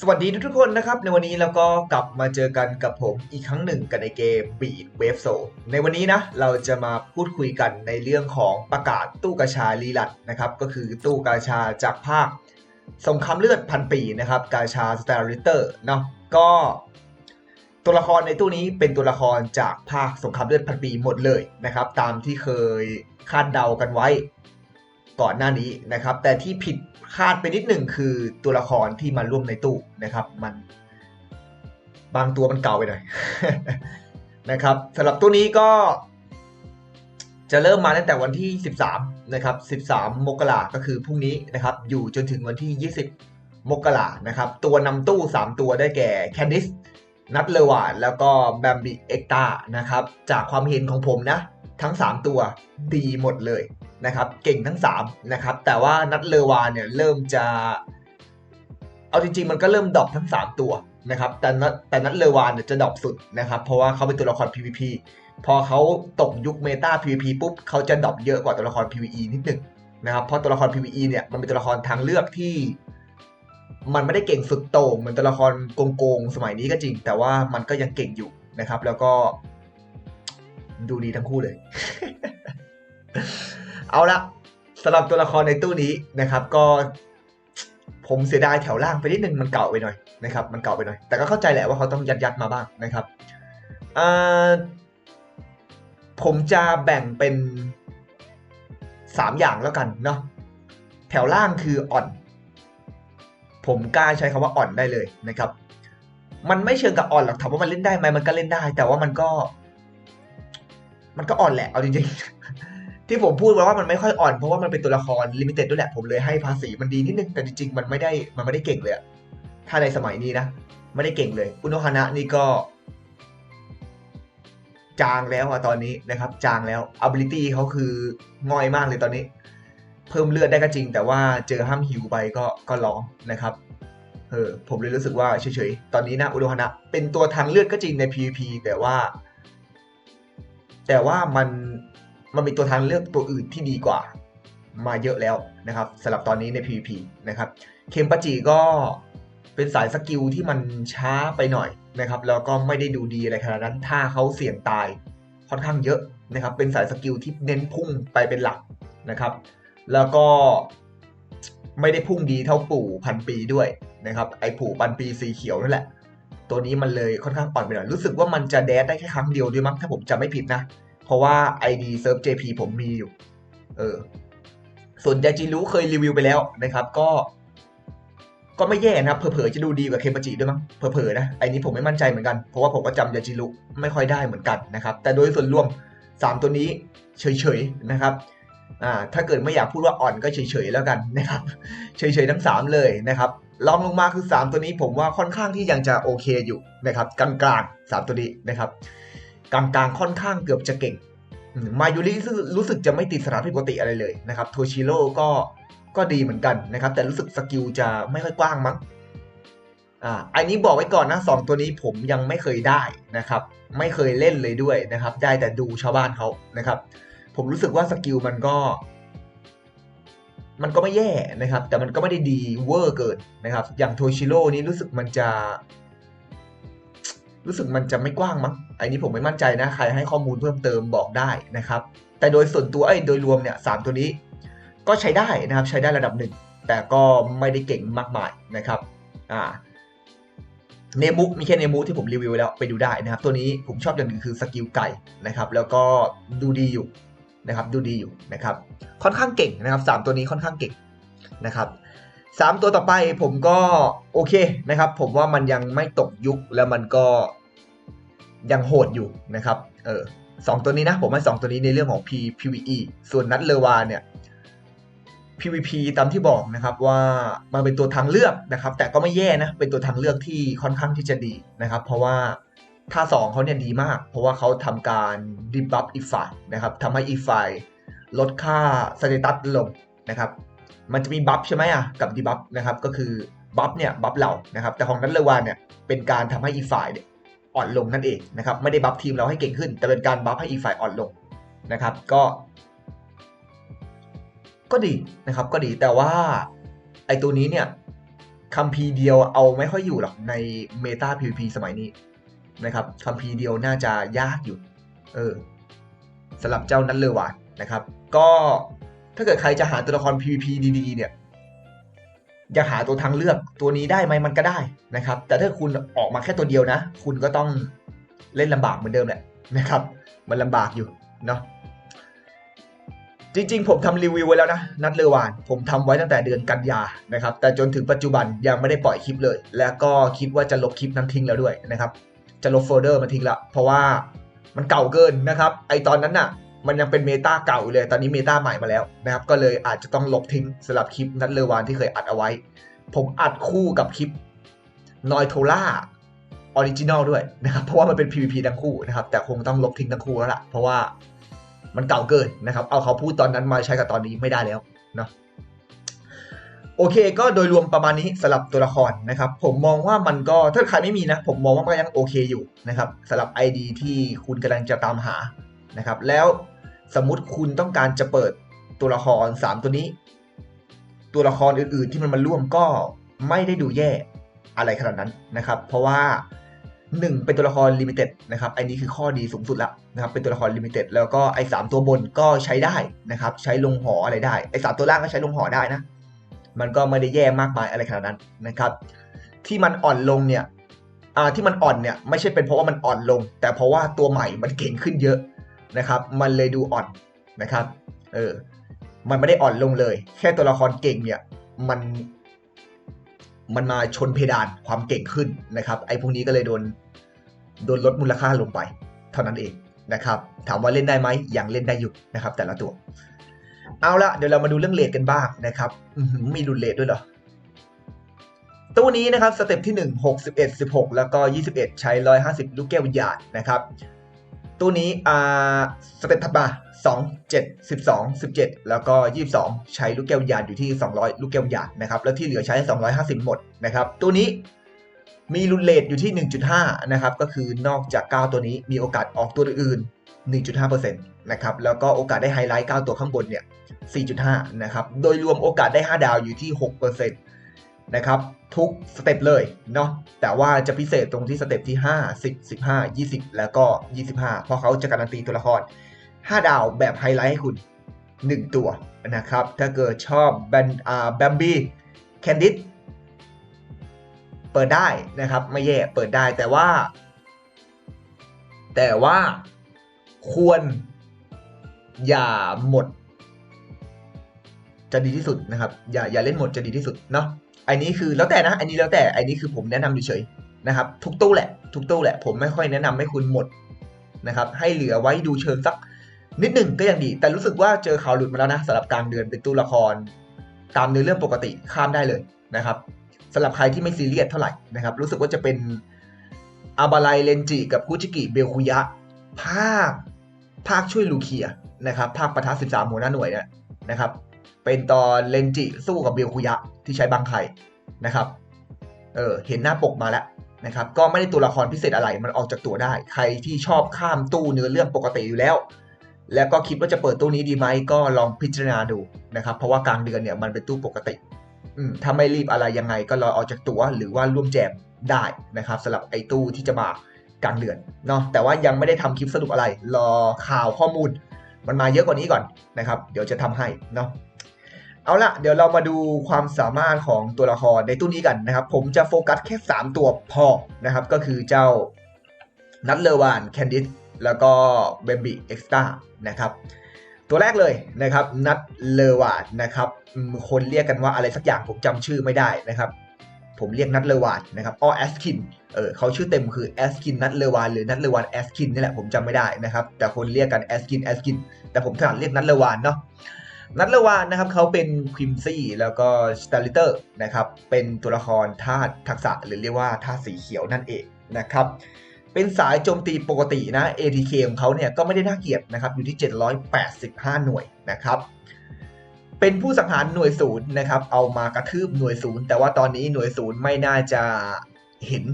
สวัสดีทุกๆคนนะครับ ในวันนี้เราก็กลับมาเจอกันกับผมอีกครั้งหนึ่งกันในเกม Beat Wave s o ในวันนี้นะ เราจะมาพูดคุยกันในเรื่องของประกาศตู้กาชาลีลัดนะครับ ก็คือตู้กาชาจากภาคสงครามเลือดพันปีนะครับกาชาสตาร์ริเตอร์เนาะก็ตัวละครในตู้นี้เป็นตัวละครจากภาคสงครามเลือดพันปีหมดเลยนะครับ ตามที่เคยคาดเดากันไว้ก่อนหน้านี้นะครับ แต่ที่ผิด คาดไปนิดหนึ่งคือตัวละครที่มาร่วมในตู้นะครับ มันบางตัวมันเก่าไปหน่อยนะครับสำหรับตัวนี้ก็จะเริ่มมาตั้งแต่วันที่ 13 นะครับ 13 มกราก็คือพรุ่งนี้นะครับ อยู่จนถึงวันที่ 20 มกรานะครับ ตัวนำตู้ 3 ตัวได้แก่แคนดิสนัทเลวานแล้วก็แบมบิเอ็กตานะครับ จากความเห็นของผมนะ ทั้ง 3 ตัวดีหมดเลย นะครับเก่งทั้ง3นะครับแต่ว่านัทเลวานเนี่ยเริ่มจะ เอาจริงๆ มันก็เริ่มดรอปทั้ง 3 ตัวนะครับแต่นัทแต่นัทเลวานเนี่ยจะดรอปสุดนะครับเพราะว่าเขาเป็นตัวละคร PVP พอเขาตกยุคเมตา PVP ปุ๊บเขาจะดรอปเยอะกว่าตัวละคร PVE นิดหนึ่งนะครับเพราะตัวละคร PVE เนี่ยมันเป็นตัวละครทางเลือกที่มันไม่ได้เก่งสุดโต่งเหมือนตัวละครโกงๆสมัยนี้ก็จริง แต่ว่ามันก็ยังเก่งอยู่นะครับ แล้วก็ดูดีทั้งคู่เลย เอาละสำหรับตัวละครในตู้นี้นะครับ ก็ผมเสียดายแถวล่างไปนิดนึงมันเก่าไปหน่อยนะครับมันเก่าไปหน่อย แต่ก็เข้าใจแหละว่าเขาต้องยัดยัดมาบ้างนะครับผมจะแบ่งเป็นสามอย่างแล้วกันเนาะแถวล่างคืออ่อน ผมกล้าใช้คำว่าอ่อนได้เลยนะครับ มันไม่เชิงกับอ่อนหรอกถามว่ามันเล่นได้ไหมมันก็เล่นได้ แต่ว่ามันก็ มันก็อ่อนแหละเอาจริงๆ ที่ผมพูดไว้ว่ามันไม่ค่อยอ่อน เพราะว่ามันเป็นตัวละครลิมิเต็ดด้วยแหละ ผมเลยให้ภาษีมันดีนิดนึง แต่จริงๆ มันไม่ได้มันไม่ได้เก่งเลยถ้าในสมัยนี้นะ ไม่ได้เก่งเลยอุโนฮานะนี่ก็ จางแล้วอะตอนนี้นะครับ จางแล้ว ability เขาคือง่อยมากเลยตอนนี้ เพิ่มเลือดได้ก็จริง แต่ว่าเจอห้ามฮิวไปก็ก็ร้องนะครับเออผมเลยรู้สึกว่าเฉยๆ ตอนนี้นะอุโนฮานะเป็นตัวทางเลือดก็จริงใน PVP แต่ว่า แต่ว่ามัน มันมีตัวทางเลือกตัวอื่นที่ดีกว่า มาเยอะแล้วนะครับสำหรับตอนนี้ใน PVP นะครับเคมปาจิก็เป็นสายสกิลที่มันช้าไปหน่อยนะครับแล้วก็ไม่ได้ดูดีอะไรขนาดนั้น ถ้าเขาเสี่ยงตายค่อนข้างเยอะนะครับ เป็นสายสกิลที่เน้นพุ่งไปเป็นหลักนะครับ แล้วก็ไม่ได้พุ่งดีเท่าปู่พันปีด้วยนะครับ ไอ้ปู่พันปีสีเขียวนั่นแหละ ตัวนี้มันเลยค่อนข้างอ่อนไปหน่อยรู้สึกว่ามันจะแดดได้แค่ครั้งเดียวด้วยมั้งถ้าผมจำไม่ผิดนะ เพราะว่า ID เซิร์ฟ JP ผมมีอยู่ เออ ส่วนยาจิรุเคยรีวิวไปแล้วนะครับ ก็ ก็ไม่แย่นะครับ เผลอๆจะดูดีกว่าเคปาจิด้วยมั้ง เผลอๆนะ ไอ้นี้ผมไม่มั่นใจเหมือนกัน เพราะว่าผมก็จำยาจิรุไม่ค่อยได้เหมือนกันนะครับ แต่โดยส่วนรวม 3 ตัวนี้เฉยๆนะครับอ่าถ้าเกิดไม่อยากพูดว่าอ่อนก็เฉยๆแล้วกันนะครับ เฉยๆทั้ง 3 เลยนะครับลองลงมาคือ 3 ตัวนี้ผมว่าค่อนข้างที่ยังจะโอเคอยู่นะครับกลางๆ3ตัวนี้นะครับ กลางๆ ค่อนข้างเกือบจะเก่ง มายูริรู้สึกจะไม่ติดสถานผิดปกติอะไรเลยนะครับโทชิโร่ก็ก็ดีเหมือนกันนะครับ แต่รู้สึกสกิลจะไม่ค่อยกว้างมั้งอ่าอันนี้บอกไว้ก่อนนะสองตัวนี้ผมยังไม่เคยได้นะครับ ไม่เคยเล่นเลยด้วยนะครับ ได้แต่ดูชาวบ้านเขานะครับ ผมรู้สึกว่าสกิลมันก็ มันก็ไม่แย่นะครับ แต่มันก็ไม่ได้ดีเวอร์เกินนะครับ อย่างโทชิโร่นี้รู้สึกมันจะ รู้สึกมันจะไม่กว้างมั้งไอันนี้ผมไม่มั่นใจนะ ใครให้ข้อมูลเพิ่มเติมบอกได้นะครับ แต่โดยส่วนตัวไอ้โดยรวมเนี่ยสามตัวนี้ก็ใช้ได้นะครับ ใช้ได้ระดับหนึ่ง แต่ก็ไม่ได้เก่งมากมายนะครับ อ่า เนมุมีแค่เนมุที่ผมรีวิวไว้แล้วไปดูได้นะครับ ตัวนี้ผมชอบอย่างหนึ่งคือสกิลไก่นะครับ แล้วก็ดูดีอยู่นะครับ ดูดีอยู่นะครับ ค่อนข้างเก่งนะครับสามตัวนี้ค่อนข้างเก่งนะครับ สามตัวต่อไปผมก็โอเคนะครับ ผมว่ามันยังไม่ตกยุคแล้วมันก็ยังโหดอยู่นะครับ เออสองตัวนี้นะผมให้สองตัวนี้ในเรื่องของ P PVE ส่วนนัดเลวาเนี่ย PVP ตามที่บอกนะครับว่ามันเป็นตัวทางเลือกนะครับ แต่ก็ไม่แย่นะเป็นตัวทางเลือกที่ค่อนข้างที่จะดีนะครับ เพราะว่าท่าสองเขาเนี่ยดีมาก เพราะว่าเขาทำการดิบัฟอีกฝ่ายนะครับทำให้อีกฝ่ายลดค่าสเตตัสลงนะครับ มันจะมีบัฟใช่ไหมอะกับดีบัฟนะครับก็คือบัฟเนี่ยบัฟเรานะครับแต่ของนั้นเลวานเนี่ยเป็นการทำให้อีฝ่ายเนี่ยอ่อนลงนั่นเองนะครับไม่ได้บัฟทีมเราให้เก่งขึ้น แต่เป็นการบัฟให้อีฝ่ายอ่อนลงนะครับก็ ก็ดีนะครับก็ดีแต่ว่าไอตัวนี้เนี่ยคัมภีร์เดียวเอาไม่ค่อยอยู่หรอกในเมตา PVP สมัยนี้นะครับคัมภีร์เดียวน่าจะยากอยู่ เออสำหรับเจ้านัทเลวานนะครับ ก็ ถ้าเกิดใครจะหาตัวละคร PVP ดีๆเนี่ยอยากหาตัวทางเลือกตัวนี้ได้ไหมมันก็ได้นะครับ แต่ถ้าคุณออกมาแค่ตัวเดียวนะ คุณก็ต้องเล่นลำบากเหมือนเดิมแหละนะครับ มันลำบากอยู่เนาะจริงๆ ผมทำรีวิวไว้แล้วนะ นัดเลวาน ผมทำไว้ตั้งแต่เดือนกันยานะครับ แต่จนถึงปัจจุบันยังไม่ได้ปล่อยคลิปเลย แล้วก็คิดว่าจะลบคลิปนั้นทิ้งแล้วด้วยนะครับ จะลบโฟลเดอร์มาทิ้งละเพราะว่ามันเก่าเกินนะครับ ไอตอนนั้นน่ะ มันยังเป็นเมตาเก่าอยู่เลย ตอนนี้เมตาใหม่มาแล้วนะครับ ก็เลยอาจจะต้องลบทิ้งสำหรับคลิปนัดเลวานที่เคยอัดเอาไว้ ผมอัดคู่กับคลิปนอยโทล่าออริจินอลด้วยนะครับ เพราะว่ามันเป็น PVP ทั้งคู่นะครับ แต่คงต้องลบทิ้งทั้งคู่แล้วล่ะ เพราะว่ามันเก่าเกินนะครับ เอาเขาพูดตอนนั้นมาใช้กับตอนนี้ไม่ได้แล้วเนาะโอเค ก็โดยรวมประมาณนี้สำหรับตัวละครนะครับ ผมมองว่ามันก็ถ้าใครไม่มีนะ ผมมองว่ามันยังโอเคอยู่นะครับสำหรับ ID ที่คุณกำลังจะตามหานะครับ แล้ว สมมุติคุณต้องการจะเปิดตัวละคร 3 ตัวนี้ ตัวละครอื่นๆ ที่มันมาร่วมก็ไม่ได้ดูแย่อะไรขนาดนั้นนะครับ เพราะว่า 1 เป็นตัวละครลิมิเต็ดนะครับอันนี้คือข้อดีสูงสุดล้วนะครับเป็นตัวละครลิมิเต็ดแล้วก็ไอ้สตัวบนก็ใช้ได้นะครับ ใช้ลงหออะไรได้ไอ้สตัวล่างก็ใช้ลงหอได้นะ มันก็ไม่ได้แย่มากมายอะไรขนาดนั้นนะครับ ที่มันอ่อนลงเนี่ยอ่าที่มันอ่อนเนี่ยไม่ใช่เป็นเพราะว่ามันอ่อนลง แต่เพราะว่าตัวใหม่มันเก่งขึ้นเยอะ นะครับ มันเลยดูอ่อนนะครับ เออ มันไม่ได้อ่อนลงเลย แค่ตัวละครเก่งเนี่ย มัน มันมาชนเพดานความเก่งขึ้นนะครับ ไอ้พวกนี้ก็เลยโดน โดนลดมูลค่าลงไป เท่านั้นเองนะครับ ถามว่าเล่นได้ไหมยังเล่นได้อยู่นะครับ แต่ละตัว เอาละเดี๋ยวเรามาดูเรื่องเลทกันบ้างนะครับมีรุนเลทด้วยเหรอตู้นี้นะครับสเต็ปที่ 1 61 16 แล้วก็ 21 ใช้ 150 ลูกแก้ววิญญาณนะครับ ตู้นี้อ่าสเต็ปถัดมา2 7 12 17แล้วก็22ใช้ลูกแก้ววิญญาณอยู่ที่200ลูกแก้ววิญญาณนะครับ แล้วที่เหลือใช้250หมดนะครับตู้นี้มีรุนเลทอยู่ที่1.5นะครับ ก็คือนอกจาก9ตัวนี้มีโอกาสออกตัวอื่น1.5%นะครับ แล้วก็โอกาสได้ไฮไลท์9ตัวข้างบนเนี่ย4.5นะครับ โดยรวมโอกาสได้5ดาวอยู่ที่6%น นะครับทุกสเต็ปเลยเนาะแต่ว่าจะพิเศษตรงที่สเต็ปที่ 5 10 15 20 แล้วก็ 25 เพราะเขาจะการันตีตัวละคร 5 ดาวแบบไฮไลท์ให้คุณ 1 ตัวนะครับถ้าเกิดชอบแบนอ่าแบมบี้แคนดิดเปิดได้นะครับ ไม่แย่เปิดได้แต่ว่า แต่ว่าควรอย่าหมดจะดีที่สุดนะครับ อย่าอย่าเล่นหมดจะดีที่สุดเนาะ อันนี้คือแล้วแต่นะ อันนี้แล้วแต่ อันนี้คือผมแนะนำเฉยๆนะครับ ทุกตู้แหละ ทุกตู้แหละ ผมไม่ค่อยแนะนำให้คุณหมดนะครับ ให้เหลือไว้ดูเชิงสักนิดหนึ่งก็ยังดี แต่รู้สึกว่าเจอข่าวหลุดมาแล้วนะสำหรับกลางเดือนเป็นตู้ละคร ตามเนื้อเรื่องปกติข้ามได้เลยนะครับสำหรับใครที่ไม่ซีเรียสเท่าไหร่นะครับ รู้สึกว่าจะเป็นอาบาไลเลนจิกับคุจิกิเบลคุยะ ภาค ภาคช่วยลูเคียนะครับ ภาคประทัด13 หัวหน้าหน่วยเนี่ยนะครับ เป็นตอนเลนจิสู้กับเบลคุยะที่ใช้บางไข่นะครับเออเห็นหน้าปกมาแล้วนะครับก็ไม่ได้ตัวละครพิเศษอะไรมันออกจากตัวได้ ใครที่ชอบข้ามตู้เนื้อเรื่องปกติอยู่แล้ว แล้วก็คิดว่าจะเปิดตู้นี้ดีไหมก็ลองพิจารณาดูนะครับเพราะว่ากลางเดือนเนี่ยมันเป็นตู้ปกติอืมถ้าไม่รีบอะไรยังไงก็รอออกจากตัวหรือว่าร่วมแจมได้นะครับสำหรับไอ้ตู้ที่จะมากลางเดือนเนาะแต่ว่ายังไม่ได้ทำคลิปสรุปอะไร รอข่าวข้อมูล มันมาเยอะกว่านี้ก่อนนะครับ เดี๋ยวจะทำให้เนาะ เอาละเดี๋ยวเรามาดูความสามารถของตัวละครในตู้นี้กันนะครับ ผมจะโฟกัสแค่ 3 ตัวพอนะครับ ก็คือเจ้านัทเลวานแคนดิสแล้วก็เบมบีเอ็กซ์ตานะครับ ตัวแรกเลยนะครับนัทเลวานนะครับคนเรียกกันว่าอะไรสักอย่างผมจำชื่อไม่ได้นะครับ ผมเรียกนัทเลวานนะครับอ้อแอสคินเออเขาชื่อเต็มคือแอสคินนัทเลวานหรือนัทเลวานแอสคินนี่แหละผมจำไม่ได้นะครับ แต่คนเรียกกันแอสคินแอสคินแต่ผมถนัดเรียกนัทเลวานเนาะ นัทเลวานนะครับเขาเป็นควิมซี่แล้วก็สตาลิเตอร์นะครับเป็นตัวละครธาตุทักษะหรือเรียกว่าธาตุสีเขียวนั่นเองนะครับเป็นสายโจมตีปกตินะ ATK ของเขาเนี่ยก็ไม่ได้น่าเกลียดนะครับอยู่ที่ 785 หน่วยนะครับเป็นผู้สังหารหน่วยศูนย์นะครับเอามากระทืบหน่วยศูนย์แต่ว่าตอนนี้หน่วยศูนย์ไม่น่าจะเห็น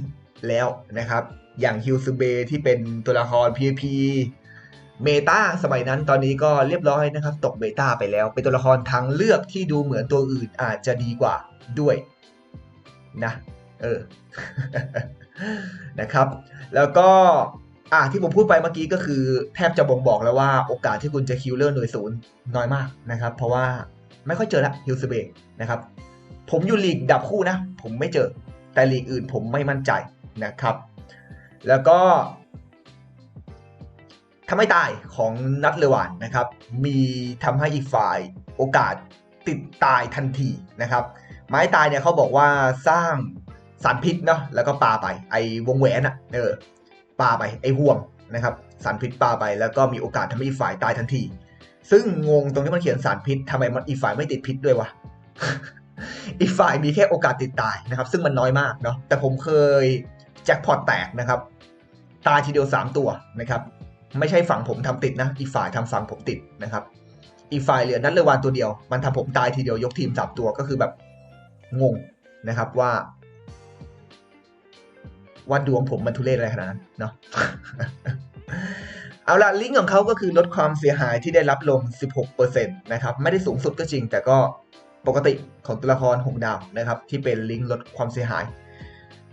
แล้วนะครับอย่างฮิวซูเบที่เป็นตัวละคร PVP เมตาสมัยนั้นตอนนี้ก็เรียบร้อยนะครับ ตกเบต้าไปแล้ว เป็นตัวละครทางเลือกที่ดูเหมือนตัวอื่นอาจจะดีกว่าด้วยนะเออนะครับ แล้วก็อ่าที่ผมพูดไปเมื่อกี้ก็คือแทบจะบ่งบอกแล้วว่าโอกาสที่คุณจะคิวเลอร์หน่วยศูนย์น้อยมากนะครับ เพราะว่าไม่ค่อยเจอละฮิลสเบกนะครับ ผมอยู่ลีกดับคู่นะ ผมไม่เจอแต่ลีกอื่นผมไม่มั่นใจนะครับ แล้วก็ ทำให้ตายของนัดเลวานนะครับ มีทำให้อีกฝ่ายโอกาสติดตายทันทีนะครับ ไม้ตายเนี่ยเขาบอกว่าสร้างสารพิษเนาะแล้วก็ปาไป ไอ้วงแหวนอะเออปาไปไอ้ห่วงนะครับ สารพิษปาไปแล้วก็มีโอกาสทำให้อีกฝ่ายตายทันที ซึ่งงงตรงที่มันเขียนสารพิษทำไมมันอีกฝ่ายไม่ติดพิษด้วยวะอีกฝ่ายมีแค่โอกาสติดตายนะครับ ซึ่งมันน้อยมากเนาะแต่ผมเคยแจ็คพอตแตกนะครับ ตายทีเดียว 3 ตัวนะครับ ไม่ใช่ฝั่งผมทำติดนะ อีกฝ่ายทำฝั่งผมติดนะครับ อีกฝ่ายเหลือนัดเลวานตัวเดียว มันทำผมตายทีเดียวยกทีมสามตัวก็คือแบบงงนะครับว่าว่าดวงผมมันทุเรศอะไรขนาดนั้นเนาะเอาละลิงก์ของเขาก็คือลดความเสียหายที่ได้รับลง 16%นะครับ ไม่ได้สูงสุดก็จริง แต่ก็ปกติของตัวละครหงดาวนะครับ ที่เป็นลิงก์ลดความเสียหาย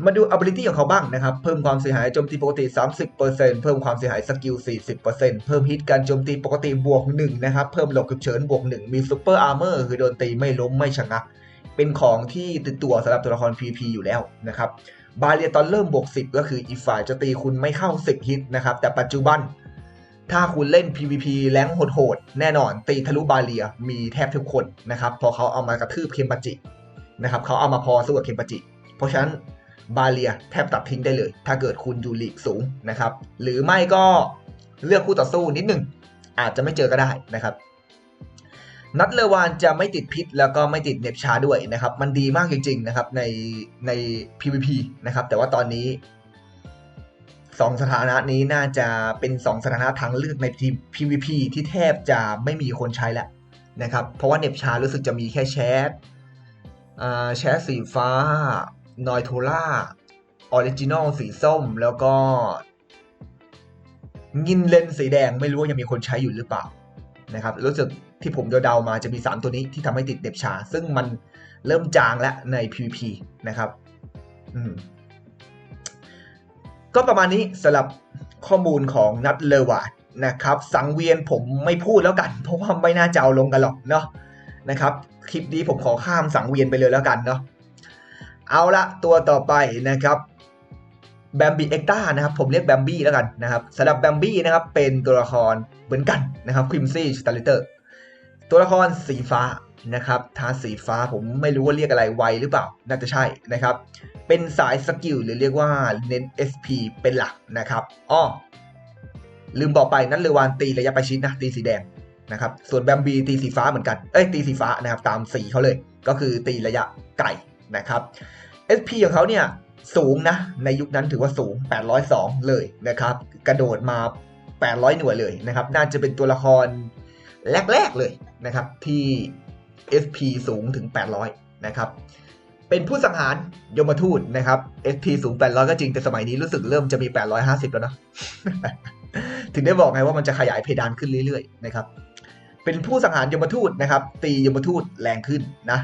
มาดู ability ของเขาบ้างนะครับ เพิ่มความเสียหายโจมตีปกติ 30%เพิ่มความเสียหายสกิล 40%เพิ่มฮิตการโจมตีปกติบวก1นะครับ เพิ่มหลบฉุกเฉินบวก1มีซูเปอร์อาร์เมอร์คือโดนตีไม่ล้มไม่ชะงัก เป็นของที่ติดตัวสำหรับตัวละคร PVP อยู่แล้วนะครับ บาเรียตอนเริ่มบวก 10 ก็คืออีฝ่ายจะตีคุณไม่เข้า 10 ฮิตนะครับ แต่ปัจจุบัน ถ้าคุณเล่น PVP แรงโหดๆ แน่นอนตีทะลุบาเรียมีแทบทุกคนนะครับ พอเขาเอามากระทืบเคมปาจินะครับเขาเอามาพอสู้กับเคมปาจิ เพราะฉะนั้น บาเรียแทบตัดทิ้งได้เลย ถ้าเกิดคุณอยู่ลีกสูงนะครับ หรือไม่ก็เลือกคู่ต่อสู้นิดหนึ่งอาจจะไม่เจอก็ได้นะครับ นัดเลวานจะไม่ติดพิษ แล้วก็ไม่ติดเน็บชาด้วยนะครับ มันดีมากจริง ๆ นะครับในใน PVP นะครับ แต่ว่าตอนนี้สองสถานะนี้น่าจะเป็นสองสถานะทางเลือกในทีม PVP ที่แทบจะไม่มีคนใช้แล้วนะครับ เพราะว่าเน็บชารู้สึกจะมีแค่แชทแชทสีฟ้า นอยโทล่าออริจินอลสีส้ม แล้วก็งินเลนสีแดงไม่รู้ว่ายังมีคนใช้อยู่หรือเปล่านะครับรู้สึกที่ผมเดาๆมาจะมี 3 ตัวนี้ที่ทำให้ติดเน็บชา ซึ่งมันเริ่มจางแล้วใน PVP นะครับอืมก็ประมาณนี้สำหรับข้อมูลของนัดเลวาดนะครับ สังเวียนผมไม่พูดแล้วกัน เพราะว่าไม่น่าจะเอาลงกันหรอกเนาะนะครับ คลิปนี้ผมขอข้ามสังเวียนไปเลยแล้วกันเนาะ เอาละตัวต่อไปนะครับแบมบี้เอ็กต้านะครับผมเรียกแบมบี้แล้วกันนะครับสำหรับแบมบี้นะครับเป็นตัวละครเหมือนกันนะครับคริมซี่สตาร์เตอร์ตัวละครสีฟ้านะครับทาสีฟ้าผมไม่รู้ว่าเรียกอะไรไวหรือเปล่า น่าจะใช่นะครับ เป็นสายสกิลหรือเรียกว่าเน้น SP เป็นหลักนะครับอ้อลืมบอกไปนั้นเลวานตีระยะประชิดนะตีสีแดงนะครับ ส่วนแบมบีตีสีฟ้าเหมือนกัน เอ้ยตีสีฟ้านะครับ ตามสีเขาเลย ก็คือตีระยะไกล นะครับ SP ของเขาเนี่ยสูงนะ ในยุคนั้นถือว่าสูง 802 เลยนะครับ กระโดดมา 800 หน่วยเลยนะครับ น่าจะเป็นตัวละครแรก ๆ เลยนะครับ ที่ SP สูงถึง 800 นะครับเป็นผู้สังหารยมทูตนะครับ SP สูง 800 ก็จริง แต่สมัยนี้รู้สึกเริ่มจะมี 850 แล้วเนะถึงได้บอกไงว่ามันจะขยายเพดานขึ้นเรื่อยๆนะครับ เป็นผู้สังหารยมทูตนะครับ ตียมทูตแรงขึ้นนะ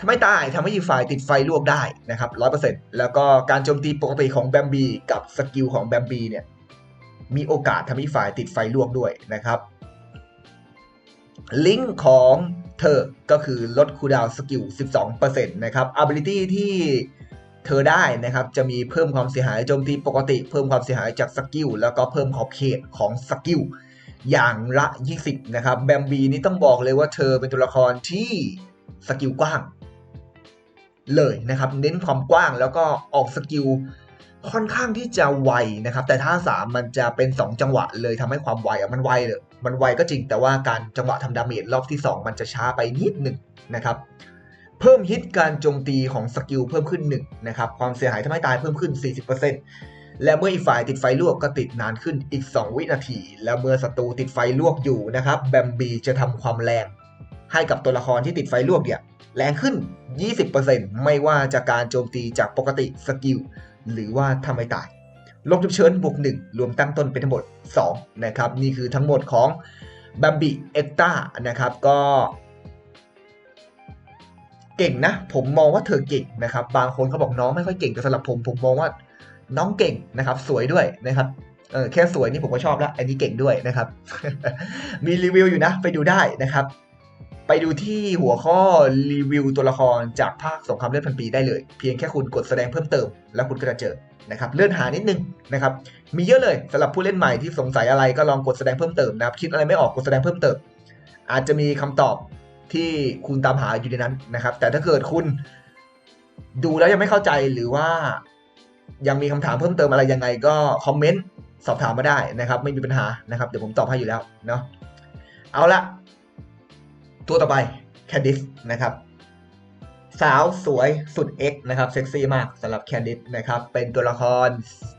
ทำให้ตายทำให้อีกฝ่ายติดไฟลวกได้นะครับ100%แล้วก็การโจมตีปกติของแบมบีกับสกิลของแบมบีเนี่ยมีโอกาสทำให้ฝ่ายติดไฟลวกด้วยนะครับ ลิงก์ของเธอก็คือลดคูดาวสกิล 12%นะครับ ability ที่เธอได้นะครับจะมีเพิ่มความเสียหายโจมตีปกติ เพิ่มความเสียหายจากสกิลแล้วก็เพิ่มขอบเขตของสกิลอย่างละ 20 นะครับแบมบีนี่ต้องบอกเลยว่าเธอเป็นตัวละครที่สกิลกว้าง เลยนะครับ เน้นความกว้างแล้วก็ออกสกิลค่อนข้างที่จะไวนะครับ แต่ท่าสามมันจะเป็น 2 จังหวะเลยทำให้ความไวมันไวเลยมันไวก็จริงแต่ว่าการจังหวะทำดาเมจรอบที่ 2 มันจะช้าไปนิดหนึ่งนะครับเพิ่มฮิตการโจมตีของสกิลเพิ่มขึ้น1นะครับความเสียหายทำให้ตายเพิ่มขึ้น 40%และเมื่ออีกฝ่ายติดไฟลวกก็ติดนานขึ้นอีก 2 วินาที แล้วเมื่อศัตรูติดไฟลวกอยู่นะครับแบมบีจะทำความแรงให้กับตัวละครที่ติดไฟลวกเนี่ย แรงขึ้น 20%ไม่ว่าจากการโจมตีจากปกติสกิลหรือว่าทำให้ตายลงจุบเชิญบวก1รวมตั้งต้นเป็นทั้งหมด 2 นะครับ นี่คือทั้งหมดของบัมบิเอ็กตานะครับก็เก่งนะ ผมมองว่าเธอเก่งนะครับ บางคนเขาบอกน้องไม่ค่อยเก่งแต่สำหรับผม ผมมองว่าน้องเก่งนะครับ สวยด้วยนะครับเออแค่สวยนี่ผมก็ชอบแล้ว อันนี้เก่งด้วยนะครับ มีรีวิวอยู่นะ ไปดูได้นะครับ ไปดูที่หัวข้อรีวิวตัวละครจากภาคสงครามเลือดพันปีได้เลย เพียงแค่คุณกดแสดงเพิ่มเติม แล้วคุณก็จะเจอนะครับเลื่อนหานิดนึงนะครับมีเยอะเลยสำหรับผู้เล่นใหม่ที่สงสัยอะไรก็ลองกดแสดงเพิ่มเติมนะครับคิดอะไรไม่ออกกดแสดงเพิ่มเติม อาจจะมีคำตอบที่คุณตามหาอยู่ในนั้นนะครับ แต่ถ้าเกิดคุณดูแล้วยังไม่เข้าใจหรือว่ายังมีคำถามเพิ่มเติมอะไรยังไงก็คอมเมนต์สอบถามมาได้นะครับ ไม่มีปัญหานะครับเดี๋ยวผมตอบให้อยู่แล้วเนาะเอาละ ตัวต่อไปแคนดิสนะครับสาวสวยสุด X นะครับเซ็กซี่มากสำหรับแคนดิสนะครับเป็นตัวละคร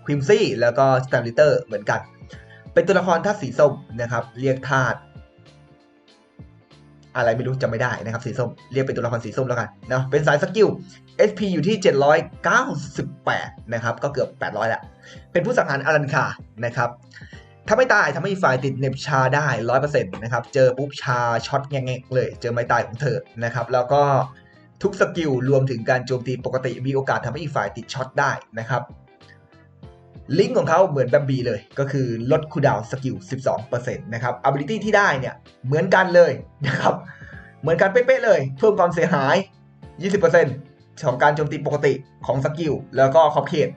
ควิมซี่แล้วก็สแตมลิเตอร์เหมือนกัน เป็นตัวละครธาสีส้มนะครับเรียกธาตุอะไรไม่รู้จำไม่ได้นะครับสีส้มเรียกเป็นตัวละครสีส้มแล้วกันเนาะเป็นสายสกิล SP อยู่ที่ 798 นะครับก็เกือบ 800 แล้ว เป็นผู้สังหารอารันคานะครับ ถ้าไม่ตายทำให้อีกฝ่ายติดเน็บชาได้100%นต์นะครับ เจอปุ๊บชาช็อตแงกๆเลย เจอไม้ตายของเธอนะครับ แล้วก็ทุกสกิลรวมถึงการโจมตีปกติมีโอกาสทำให้อีกฝ่ายติดช็อตได้นะครับ ลิงก์ของเขาเหมือนแบมบีเลย ก็คือลดคูดาวสกิล 12%นะครับ ability ที่ได้เนี่ยเหมือนกันเลยนะครับ เหมือนกันเป๊ะๆเลย เพิ่มความเสียหาย 20%ของการโจมตีปกติของสกิลแล้วก็ขอบเขต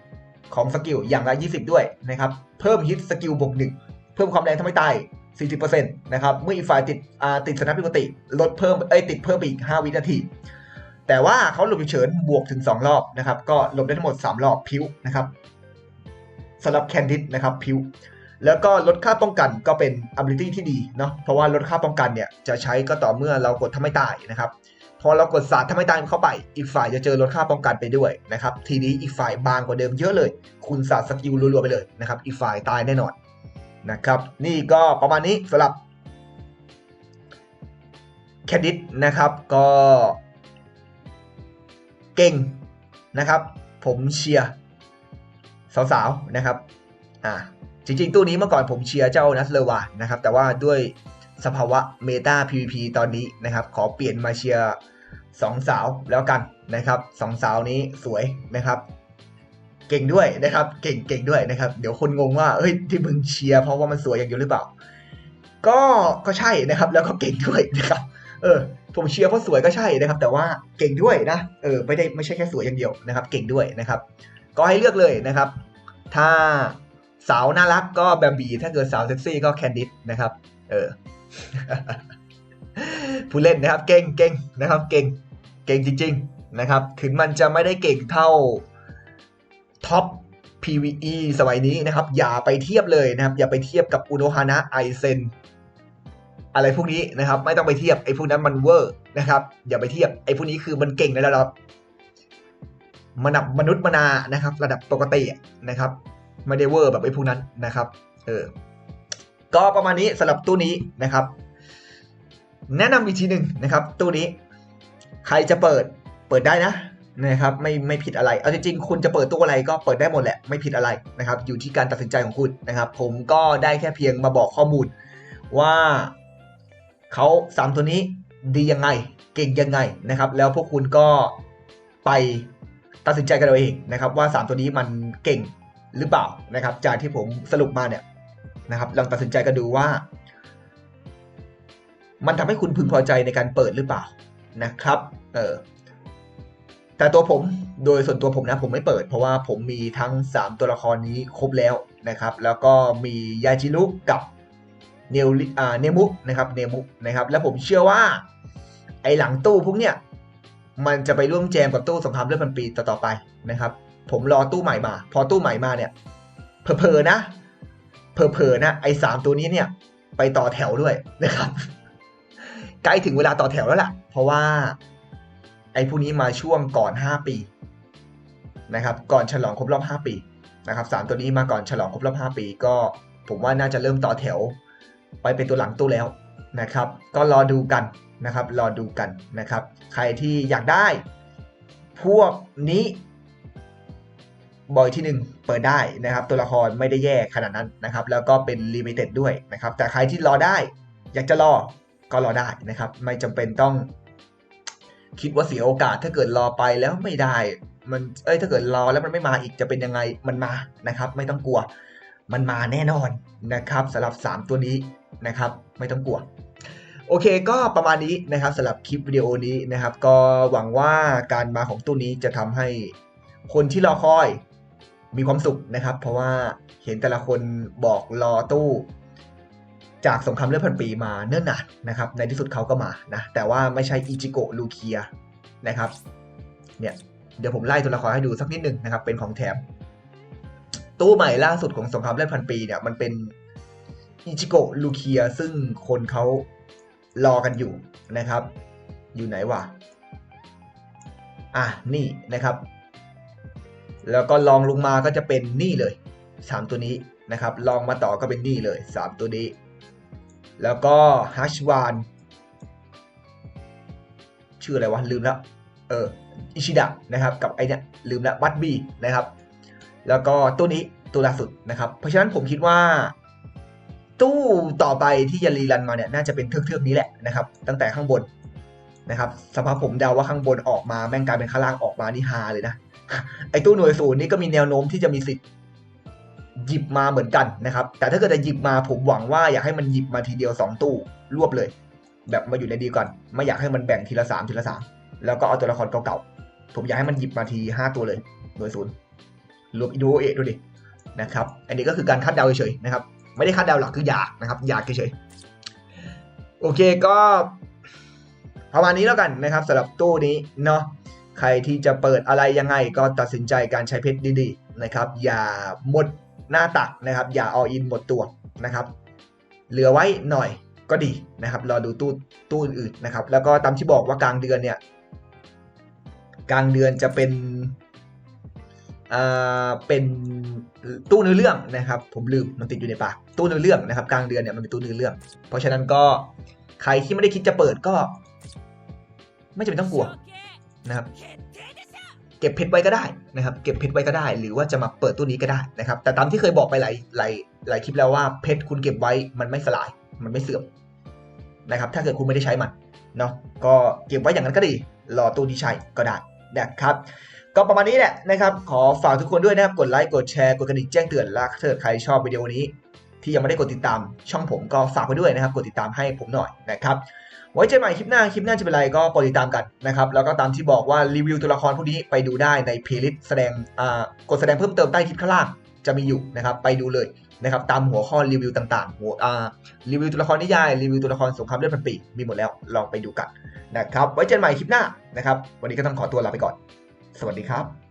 ของสกิลอย่างละ 20 ด้วยนะครับ เพิ่มฮิตสกิลบวก1เพิ่มความแรงทำให้ตาย 40%นะครับ เมื่ออีกฝ่ายติดอ่าติดสถานปกติ ลดเพิ่มเอ้ยติดเพิ่มอีก 5 วินาที แต่ว่าเขาหลบฉุกเฉินบวกถึง 2 รอบนะครับ ก็หลบได้ทั้งหมด 3 รอบพิ้วนะครับสำหรับแคนดิดนะครับพิวแล้วก็ลดค่าป้องกันก็เป็น ability ที่ดีเนาะเพราะว่าลดค่าป้องกันเนี่ยจะใช้ก็ต่อเมื่อเรากดทำให้ตายนะครับ พอเรากดศาสตร์ทำให้ตายเข้าไป อีกฝ่ายจะเจอลดค่าป้องกันไปด้วยนะครับ ทีนี้อีกฝ่ายบางกว่าเดิมเยอะเลย คุณศาสตร์สกิลรัวๆไปเลยนะครับ อีกฝ่ายตายแน่นอนนะครับ นี่ก็ประมาณนี้สำหรับแคนดิดนะครับก็เก่งนะครับ ผมเชียร์สาวๆนะครับอ่าจริงๆ ตู้นี้เมื่อก่อนผมเชียร์เจ้านัสเลวานะครับ แต่ว่าด้วยสภาวะเมตา PVP ตอนนี้นะครับ ขอเปลี่ยนมาเชียร์ สองสาวแล้วกันนะครับสองสาวนี้สวยนะครับ เก่งด้วยนะครับ เก่งเก่งด้วยนะครับ เดี๋ยวคนงงว่าเฮ้ยที่มึงเชียร์เพราะว่ามันสวยอย่างเดียวหรือเปล่า ก็ก็ใช่นะครับ แล้วก็เก่งด้วยนะครับ เออ ผมเชียร์เพราะสวยก็ใช่นะครับ แต่ว่าเก่งด้วยนะเออไม่ได้ไม่ใช่แค่สวยอย่างเดียวนะครับ เก่งด้วยนะครับ ก็ให้เลือกเลยนะครับ ถ้าสาวน่ารักก็แบมบีถ้าเกิดสาวเซ็กซี่ก็แคนดิดนะครับ เออ ผู้เล่นนะครับเก่งเก่งนะครับเก่งเก่งจริง ๆนะครับ ถึงมันจะไม่ได้เก่งเท่าท็อป PVE สมัยนี้นะครับ อย่าไปเทียบเลยนะครับ อย่าไปเทียบกับอุโนฮานะไอเซนอะไรพวกนี้นะครับ ไม่ต้องไปเทียบไอ้พวกนั้นมันเวอร์นะครับ อย่าไปเทียบไอ้พวกนี้คือมันเก่งในระดับมันดับมนุษย์มนานะครับ ระดับปกตินะครับไม่ได้เวอร์แบบไอ้พวกนั้นนะครับ เออก็ประมาณนี้สำหรับตู้นี้นะครับ แนะนำอีกทีหนึ่งนะครับ ตู้นี้ ใครจะเปิดเปิดได้นะนะครับไม่ไม่ผิดอะไร เอาจริงๆคุณจะเปิดตู้อะไรก็เปิดได้หมดแหละ ไม่ผิดอะไรนะครับ อยู่ที่การตัดสินใจของคุณนะครับ ผมก็ได้แค่เพียงมาบอกข้อมูลว่าเขาสามตัวนี้ดียังไง เก่งยังไงนะครับ แล้วพวกคุณก็ไปตัดสินใจกันเอาเองนะครับ ว่า 3 ตัวนี้มันเก่งหรือเปล่านะครับ จากที่ผมสรุปมาเนี่ยนะครับลองตัดสินใจกันดูว่า มันทำให้คุณพึงพอใจในการเปิดหรือเปล่านะครับเออแต่ตัวผมโดยส่วนตัวผมนะผมไม่เปิด เพราะว่าผมมีทั้ง 3 ตัวละครนี้ครบแล้วนะครับ แล้วก็มียาจิรุกับเนลอ่าเนมุนะครับเนมุนะครับ แล้วผมเชื่อว่า ไอหลังตู้พวกเนี้ยมันจะไปร่วมแจมกับตู้สงครามเลือดพันปีต่อๆไปนะครับ ผมรอตู้ใหม่มา พอตู้ใหม่มาเนี่ยเพอๆนะเพอๆนะไอสามตัวนี้เนี่ย ไปต่อแถวด้วยนะครับ ใกล้ถึงเวลาต่อแถวแล้วล่ะ เพราะว่า ไอ้พวกนี้มาช่วงก่อน 5 ปีนะครับ ก่อนฉลองครบรอบ 5 ปีนะครับสามตัวนี้มาก่อนฉลองครบรอบ 5 ปี ก็ผมว่าน่าจะเริ่มต่อแถว ไปเป็นตัวหลังตู้แล้วนะครับ ก็รอดูกันนะครับ รอดูกันนะครับ ใครที่อยากได้ พวกนี้บอยที่หนึ่งเปิดได้นะครับ ตัวละครไม่ได้แย่ขนาดนั้นนะครับ แล้วก็เป็นลิมิเต็ดด้วยนะครับ แต่ใครที่รอได้ อยากจะรอ ก็รอได้นะครับ ไม่จำเป็นต้องคิดว่าเสียโอกาสถ้าเกิดรอไปแล้วไม่ได้ มันเอ้ยถ้าเกิดรอแล้วมันไม่มาอีกจะเป็นยังไงมันมานะครับ ไม่ต้องกลัว มันมาแน่นอนนะครับสำหรับ 3 ตัวนี้นะครับ ไม่ต้องกลัว โอเคก็ประมาณนี้นะครับสำหรับคลิปวิดีโอนี้นะครับ ก็หวังว่าการมาของตู้นี้จะทำให้คนที่รอคอยมีความสุขนะครับ เพราะว่าเห็นแต่ละคนบอกรอตู้ จากสงครามเลือดพันปีมาเนิ่นนานนะครับในที่สุดเขาก็มานะแต่ว่าไม่ใช่อิจิโกะลูเคียนะครับเนี่ยเดี๋ยวผมไล่ตัวละครให้ดูสักนิดหนึ่งนะครับเป็นของแถม ตู้ใหม่ล่าสุดของสงครามเลือดพันปีเนี่ยมันเป็นอิจิโกะลูเคียซึ่งคนเขารอกันอยู่นะครับ อยู่ไหนวะอะนี่นะครับ แล้วก็ลองลงมาก็จะเป็นนี่เลยสามตัวนี้นะครับ ลองมาต่อก็เป็นนี่เลยสามตัวนี้ แล้วก็ฮัชวานชื่ออะไรวะลืมแล้วเอออิชิดะนะครับกับไอเนี้ยลืมแล้วบัตบีนะครับ แล้วก็ตัวนี้ตัวล่าสุดนะครับ เพราะฉะนั้นผมคิดว่า ตู้ต่อไปที่จะรีรันมาเนี่ยน่าจะเป็นเทือกๆนี้แหละนะครับ ตั้งแต่ข้างบนนะครับสภาพผมเดาว่าข้างบนออกมาแม่งกลายเป็นข้างล่างออกมานี่ฮาเลยนะไอ้ตู้หน่วยศูนย์นี่ก็มีแนวโน้มที่จะมีสิทธิ์ หยิบมาเหมือนกันนะครับ แต่ถ้าเกิดจะหยิบมาผมหวังว่าอยากให้มันหยิบมาทีเดียว 2 ตู้รวบเลย แบบมาอยู่ในดีก่อน ไม่อยากให้มันแบ่งทีละสามทีละสามแล้วก็เอาตัวละครเก่าๆ ผมอยากให้มันหยิบมาทีห้าตัวเลยหน่วยศูนย์รวมอินโดเอดูดินะครับ อันนี้ก็คือการคาดเดาเฉยๆนะครับ ไม่ได้คาดเดาหรอกคืออยากนะครับ อยากเฉยๆโอเคก็ประมาณนี้แล้วกันนะครับสำหรับตู้นี้เนาะใครที่จะเปิดอะไรยังไงก็ตัดสินใจการใช้เพชรดีๆนะครับ อย่าหมด หน้าตักนะครับ อย่าออินหมดตัวนะครับ เหลือไว้หน่อยก็ดีนะครับ รอดูตู้ตู้อื่นนะครับ แล้วก็ตามที่บอกว่ากลางเดือนเนี่ย กลางเดือนจะเป็นอ่าเป็นตู้เนื้อเรื่องนะครับ ผมลืมมันติดอยู่ในปากตู้เนื้อเรื่องนะครับ กลางเดือนเนี่ยมันเป็นตู้เนื้อเรื่อง เพราะฉะนั้นก็ใครที่ไม่ได้คิดจะเปิดก็ ไม่จำเป็นต้องกลัวนะครับ เก็บเพชรไว้ก็ได้นะครับ เก็บเพชรไว้ก็ได้ หรือว่าจะมาเปิดตู้นี้ก็ได้นะครับ แต่ตามที่เคยบอกไปหลายหลายหลายคลิปแล้วว่าเพชรคุณเก็บไว้มันไม่สลาย มันไม่เสื่อมนะครับ ถ้าเกิดคุณไม่ได้ใช้มันเนาะ ก็เก็บไว้อย่างนั้นก็ดี รอตู้ที่ใช้ก็ได้นะครับ ก็ประมาณนี้แหละนะครับ ขอฝากทุกคนด้วยนะครับ กดไลค์ กดแชร์ กดกระดิ่งแจ้งเตือนและถ้าเกิดใครชอบวิดีโอนี้ ที่ยังไม่ได้กดติดตามช่องผมก็ฝากไว้ด้วยนะครับ กดติดตามให้ผมหน่อยนะครับ ไว้เจอใหม่คลิปหน้า คลิปหน้าจะเป็นไรก็โปรดติดตามกันนะครับ แล้วก็ตามที่บอกว่ารีวิวตัวละครพวกนี้ไปดูได้ในเพลย์ลิสต์แสดงกดแสดงเพิ่มเติมใต้คลิปข้างล่างจะมีอยู่นะครับ ไปดูเลยนะครับ ตามหัวข้อรีวิวต่างๆ หัวรีวิวตัวละครนิยาย รีวิวตัวละครสงครามเลือดพันปี มีหมดแล้ว ลองไปดูกันนะครับ ไว้เจอกันใหม่คลิปหน้านะครับ วันนี้ก็ต้องขอตัวลาไปก่อน สวัสดีครับ